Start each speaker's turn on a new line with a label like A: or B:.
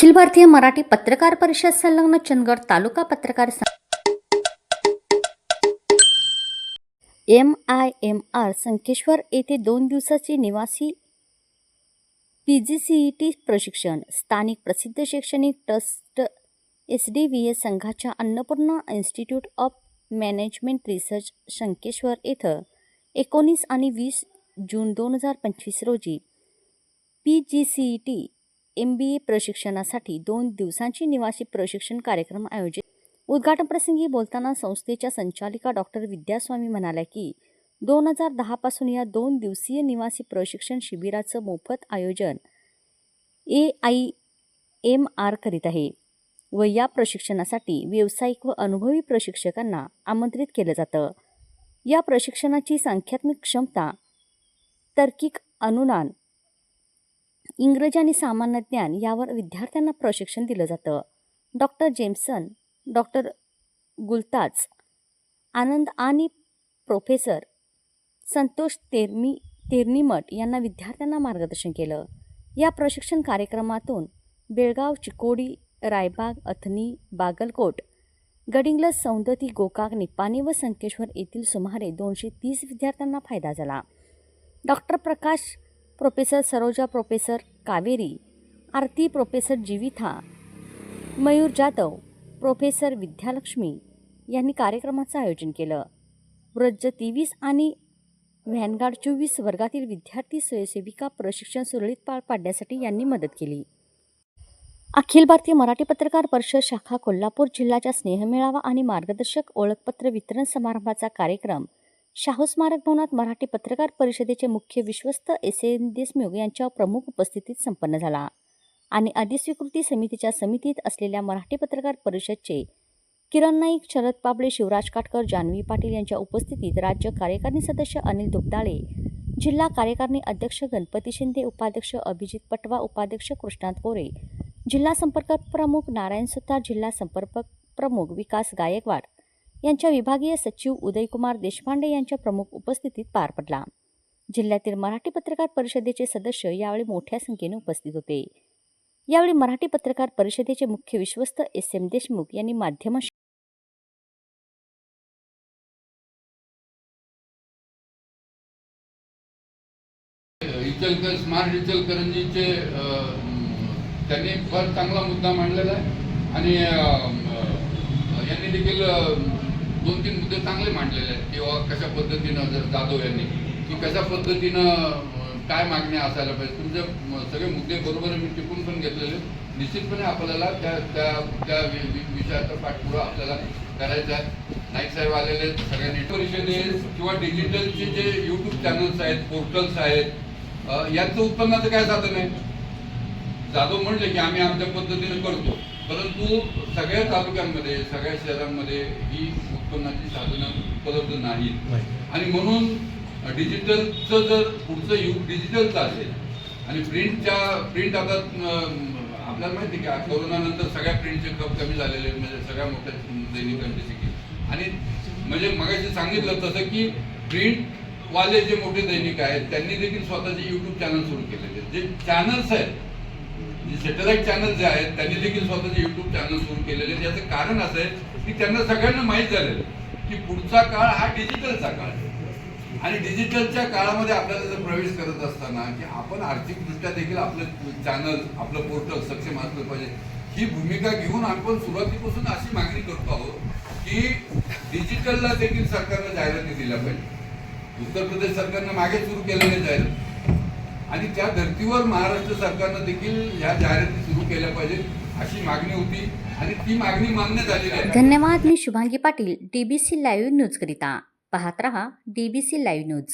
A: अखिल भारतीय मराठी पत्रकार परिषद संलग्न चंदगड तालुका पत्रकार M I M R Sankeshwar येथे दोन दिवसाचे निवासी P G C E T प्रशिक्षण स्थानिक प्रसिद्ध शैक्षणिक trust S D V S संघाच्या Annapurna institute of management research Sankeshwar येथं एकोणीस आणि वीस जून दोन हजार पंचवीस रोजी P G C E T M B A प्रशिक्षणासाठी दोन दिवसांची निवासी प्रशिक्षण कार्यक्रम आयोजित. उद्घाटनप्रसंगी बोलताना संस्थेच्या संचालिका डॉक्टर विद्यास्वामी म्हणाल्या की दोन हजार दहापासून या दोन दिवसीय निवासी प्रशिक्षण शिबिराचं मोफत आयोजन ए आय एम आर करीत आहे व या प्रशिक्षणासाठी व्यावसायिक व अनुभवी प्रशिक्षकांना आमंत्रित केलं जातं. या प्रशिक्षणाची संख्यात्मक क्षमता तर्किक अनुदान इंग्रजी आणि सामान्य ज्ञान यावर विद्यार्थ्यांना प्रशिक्षण दिलं जातं. Doctor Jameson doctor Gultaj Anand आणि प्रोफेसर संतोष तेरमी तेरणीमठ यांना विद्यार्थ्यांना मार्गदर्शन केलं. या प्रशिक्षण कार्यक्रमातून बेळगाव चिकोडी रायबाग अथनी बागलकोट गडिंग्लज सौंदती गोकाक निपाणी व संकेश्वर येथील सुमारे दोनशे तीस विद्यार्थ्यांना फायदा झाला. Doctor Prakash professor Saroja professor Kaveri Aarti professor Jeevitha Mayur Jadhav professor Vidyalakshmi यांनी कार्यक्रमाचं आयोजन केलं. व्रज तेवीस आणि व्हॅनगार्ड चोवीस वर्गातील विद्यार्थी स्वयंसेविका प्रशिक्षण सुरळीत पार पाडण्यासाठी यांनी मदत केली. अखिल भारतीय मराठी पत्रकार परिषद शाखा कोल्हापूर जिल्ह्याच्या स्नेहमेळावा आणि मार्गदर्शक ओळखपत्र वितरण समारंभाचा कार्यक्रम शाहू स्मारक भवनात मराठी पत्रकार परिषदेचे मुख्य विश्वस्त एस एन देशमुख यांच्या प्रमुख उपस्थितीत संपन्न झाला. आणि अधिस्वीकृती समितीच्या समितीत असलेल्या मराठी पत्रकार परिषदचे किरण नाईक शरद पाबळे शिवराज काटकर जान्हवी पाटील यांच्या उपस्थितीत राज्य कार्यकारिणी सदस्य अनिल दुबदाळे जिल्हा कार्यकारिणी अध्यक्ष गणपती शिंदे उपाध्यक्ष अभिजित पटवा उपाध्यक्ष कृष्णात कोरे जिल्हा संपर्क प्रमुख नारायण सुतार जिल्हा संपर्क प्रमुख विकास गायकवाड यांच्या विभागीय सचिव उदयकुमार देशपांडे यांच्या प्रमुख उपस्थितीत पार पडला. जिल्ह्यातील मराठी पत्रकार परिषदेचे सदस्य यावेळी मोठ्या संख्येने उपस्थित होते. यावेळी मराठी पत्रकार परिषदेचे मुख्य विश्वस्त एस. एम. देशमुख यांनी माध्यम
B: इचलकर स्मार्ट इचलकरंजीचे त्यांनी फार चांगला मुद्दा मांडलेला आहे. आणि यांनी देखील दोन तीन मुद्दे चांगले मांडलेले आहेत. किंवा कशा पद्धतीनं जर जाधव यांनी की कशा पद्धतीनं काय मागण्या असायला पाहिजे. तुमचे सगळे मुद्दे बरोबर मी टिपून पण घेतलेले. निश्चितपणे आपल्याला त्या त्या त्या विषयाचा पाठपुरा आपल्याला करायचा आहे. नाईक साहेब आलेले सगळ्यांनी. परिषदेत किंवा डिजिटलचे जे यूट्यूब चॅनल्स आहेत पोर्टल्स आहेत यांचं उत्पन्नाचं काय साधन आहे? जाधव म्हणले की आम्ही आमच्या पद्धतीने करतो. परंतु सगळ्या तालुक्यांमध्ये सगळ्या शहरांमध्ये ही उत्पन्नाची साधनं उपलब्ध नाहीत. आणि म्हणून डिजिटलचं जर पुढचं युग डिजिटलचं असेल आणि प्रिंटच्या प्रिंट आता आपल्याला माहिती आहे की कोरोनानंतर सगळ्या प्रिंटचे खप कमी झालेले म्हणजे सगळ्या मोठ्या दैनिकांची सिकी आणि म्हणजे मगाशी सांगितलं तसं की प्रिंट वाले जे मोठे दैनिक आहेत त्यांनी देखील स्वतःचे युट्यूब चॅनल सुरू केलेले जे चॅनल्स आहेत जे सॅटेलाईट चॅनल जे आहेत त्यांनी देखील स्वतःचे युट्यूब चॅनल सुरू केलेले आहेत. याचं कारण असं आहे की त्यांना सगळ्यांना माहीत झालेलं की पुढचा काळ हा डिजिटलचा काळ आहे. आणि डिजिटलच्या काळामध्ये आपल्याला जर प्रवेश करत असताना की आपण आर्थिकदृष्ट्या देखील आपलं चॅनल आपलं पोर्टल सक्षम असलं पाहिजे ही भूमिका घेऊन आपण सुरुवातीपासून अशी मागणी करतो आहोत की डिजिटलला देखील सरकारनं जाहिराती दिल्या पाहिजे उत्तर प्रदेश सरकारनं मागे सुरू केलेल्या जाहिरात. आणि त्या धर्तीवर महाराष्ट्र सरकारनं देखील ह्या जाहिराती सुरू केल्या पाहिजेत अशी मागणी होती आणि ती मागणी मान्य झालेली आहे.
A: धन्यवाद मी Shubhangi Patil DBC live news करिता. पाहत रहा डीबीसी लाईव्ह न्यूज